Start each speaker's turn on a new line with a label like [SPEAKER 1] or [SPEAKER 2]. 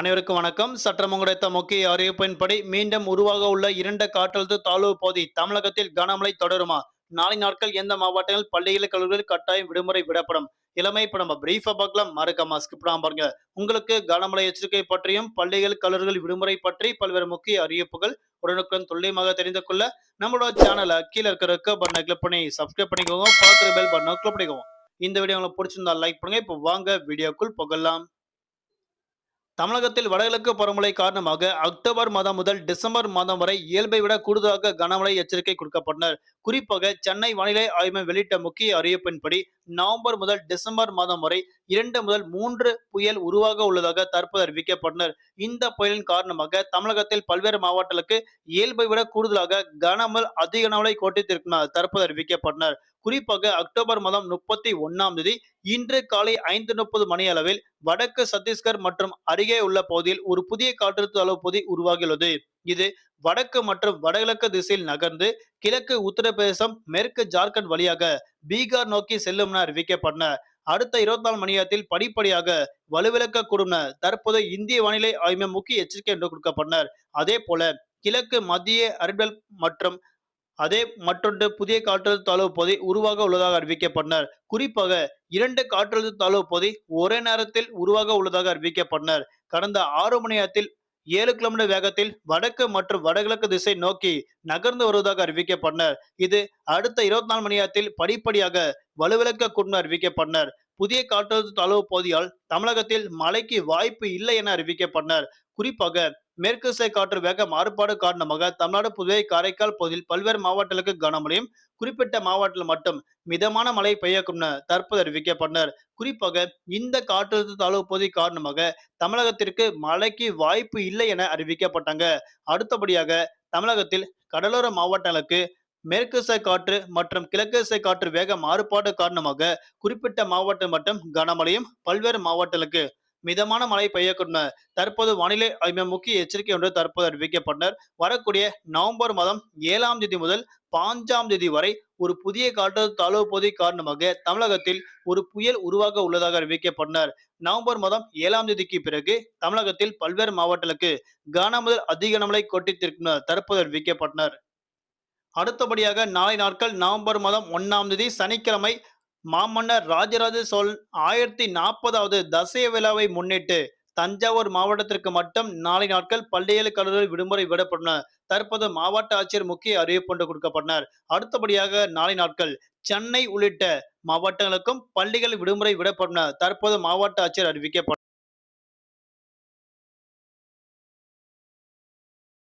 [SPEAKER 1] அனைவருக்கும் வணக்கம். சற்றம் கிடைத்த முக்கிய அறிவிப்பின்படி மீண்டும் உருவாக உள்ள இரண்ட காற்றழுத்த தாழ்வு பகுதி தமிழகத்தில் கனமழை தொடருமா? நாளை நாட்கள் எந்த மாவட்டங்கள் பள்ளிகள் கல்லூரிகள் கட்டாயம் விடுமுறை விடப்படும். இளமை இப்ப நம்ம பிரீஃபா பார்க்கலாம். மறக்காம ஸ்கிப் பாருங்க. உங்களுக்கு கனமழை எச்சரிக்கை பற்றியும் பள்ளிகள் கல்லூரிகள் விடுமுறை பற்றி பல்வேறு முக்கிய அறிவிப்புகள் உடனுக்குடன் துல்லியமாக தெரிந்து கொள்ள நம்மளோட சேனலை கீழே இருக்கிற பட்டனை கிளிக் பண்ணி சப்ஸ்கிரைப் பண்ணிக்கோங்க. பார்க்குற பெல் பட்டனை கிளிக் பண்ணிக்கோங்க. இந்த வீடியோ உங்களுக்கு பிடிச்சிருந்தா லைக் பண்ணுங்க. இப்போ வாங்க வீடியோக்குள் புகழலாம் தமிழகத்தில் வடகிழக்கு பருவமழை காரணமாக அக்டோபர் மாதம் முதல் டிசம்பர் மாதம் வரை இயல்பை விட கூடுதலாக கனமழை எச்சரிக்கை கொடுக்கப்பட்டனர். குறிப்பாக சென்னை வானிலை ஆய்வு வெளியிட்ட முக்கிய அறிவிப்பின்படி நவம்பர் முதல் டிசம்பர் மாதம் வரை இரண்டு முதல் மூன்று புயல் உருவாக உள்ளதாக தற்போது அறிவிக்கப்பட்டனர். இந்த புயலின் காரணமாக தமிழகத்தில் பல்வேறு மாவட்டங்களுக்கு இயல்பை விட கூடுதலாக கனமல் அதிக கனமழை கோட்டித்திருக்கிறார் தற்போது அறிவிக்கப்பட்டனர். குறிப்பாக அக்டோபர் மாதம் முப்பத்தி ஒன்னாம் தேதி இன்று காலை ஐந்து முப்பது மணி அளவில் வடக்கு சத்தீஸ்கர் மற்றும் அருகே உள்ள பகுதியில் ஒரு புதிய காற்றழுத்த அளவு பகுதி உருவாகியுள்ளது. இது வடக்கு மற்றும் வடகிழக்கு திசையில் நகர்ந்து கிழக்கு உத்தரப்பிரதேசம் மேற்கு ஜார்க்கண்ட் வழியாக பீகார் நோக்கி செல்லும் என அறிவிக்கப்பட்டன. அடுத்த இருபத்தி நாலு மணி நேரத்தில் படிப்படியாக வலுவிழக்கக்கூடும் என தற்போது இந்திய வானிலை ஆய்வு முக்கிய எச்சரிக்கை என்று கொடுக்கப்பட்டனர். அதே போல கிழக்கு மத்திய அரபியல் மற்றும் அதே மற்றொன்று புதிய காற்றழுத்த தாழ்வு பகுதி உருவாக உள்ளதாக அறிவிக்கப்பட்டனர். குறிப்பாக இரண்டு காற்றழுத்த தாழ்வு பகுதி ஒரே நேரத்தில் உருவாக உள்ளதாக அறிவிக்கப்பட்டனர். கடந்த ஆறு மணி நேரத்தில் ஏழு கிலோமீட்டர் வேகத்தில் வடக்கு மற்றும் வடகிழக்கு திசை நோக்கி நகர்ந்து வருவதாக அறிவிக்கப்பட்டனர். இது அடுத்த இருபத்தி நாலு மணி நேரத்தில் படிப்படியாக வலுவிழக்க கூடும் அறிவிக்கப்பட்டனர். புதிய காற்றழுத்த தாழ்வு பகுதியால் தமிழகத்தில் மழைக்கு வாய்ப்பு இல்லை என அறிவிக்கப்பட்டனர். குறிப்பாக மேற்கு திசை காற்று வேக மாறுபாடு காரணமாக தமிழ்நாடு புதுவை காரைக்கால் பகுதியில் பல்வேறு மாவட்டங்களுக்கு கனமழையும் குறிப்பிட்ட மாவட்டத்தில் மட்டும் மிதமான மழை பெய்யக்கும் தற்போது அறிவிக்கப்பட்டனர். குறிப்பாக இந்த காற்றழுத்த தாழ்வு பகுதி காரணமாக தமிழகத்திற்கு மழைக்கு வாய்ப்பு இல்லை என அறிவிக்கப்பட்டாங்க. அடுத்தபடியாக தமிழகத்தில் கடலோர மாவட்டங்களுக்கு மேற்கு திசை காற்று மற்றும் கிழக்கு திசை காற்று வேக மாறுபாடு காரணமாக குறிப்பிட்ட மாவட்டம் மட்டும் கனமழையும் பல்வேறு மாவட்டங்களுக்கு மிதமான மழை பெய்யக்கூடும் தற்போது வானிலை ஆய்வு முக்கிய எச்சரிக்கை ஒன்று தற்போது அறிவிக்கப்பட்டனர். வரக்கூடிய நவம்பர் மாதம் ஏழாம் தேதி முதல் பாஞ்சாம் தேதி வரை ஒரு புதிய காற்றழுத்த தாழ்வு பகுதி காரணமாக தமிழகத்தில் ஒரு புயல் உருவாக உள்ளதாக அறிவிக்கப்பட்டனர். நவம்பர் மாதம் ஏழாம் தேதிக்கு பிறகு தமிழகத்தில் பல்வேறு மாவட்டங்களுக்கு கன முதல் அதிக கனமழை கொட்டித்திருக்கும் தற்போது அறிவிக்கப்பட்டனர். அடுத்தபடியாக நாளை நாட்கள் நவம்பர் மாதம் ஒன்னாம் தேதி சனிக்கிழமை மாமன்னர் ராஜராஜ சோழன் ஆயிரத்தி நாற்பதாவது தசய விழாவை முன்னிட்டு தஞ்சாவூர் மாவட்டத்திற்கு மட்டும் நாளை நாட்கள் பள்ளியல் கல்லூரி விடுமுறை விடப்பட்டன தற்போது மாவட்ட ஆட்சியர் முக்கிய அறிவிப்பு ஒன்று கொடுக்கப்பட்டனர். அடுத்தபடியாக நாளை நாட்கள் சென்னை உள்ளிட்ட மாவட்டங்களுக்கும் பள்ளிகள் விடுமுறை விடப்பட்டன தற்போது மாவட்ட ஆட்சியர் அறிவிக்கப்பட்டனர்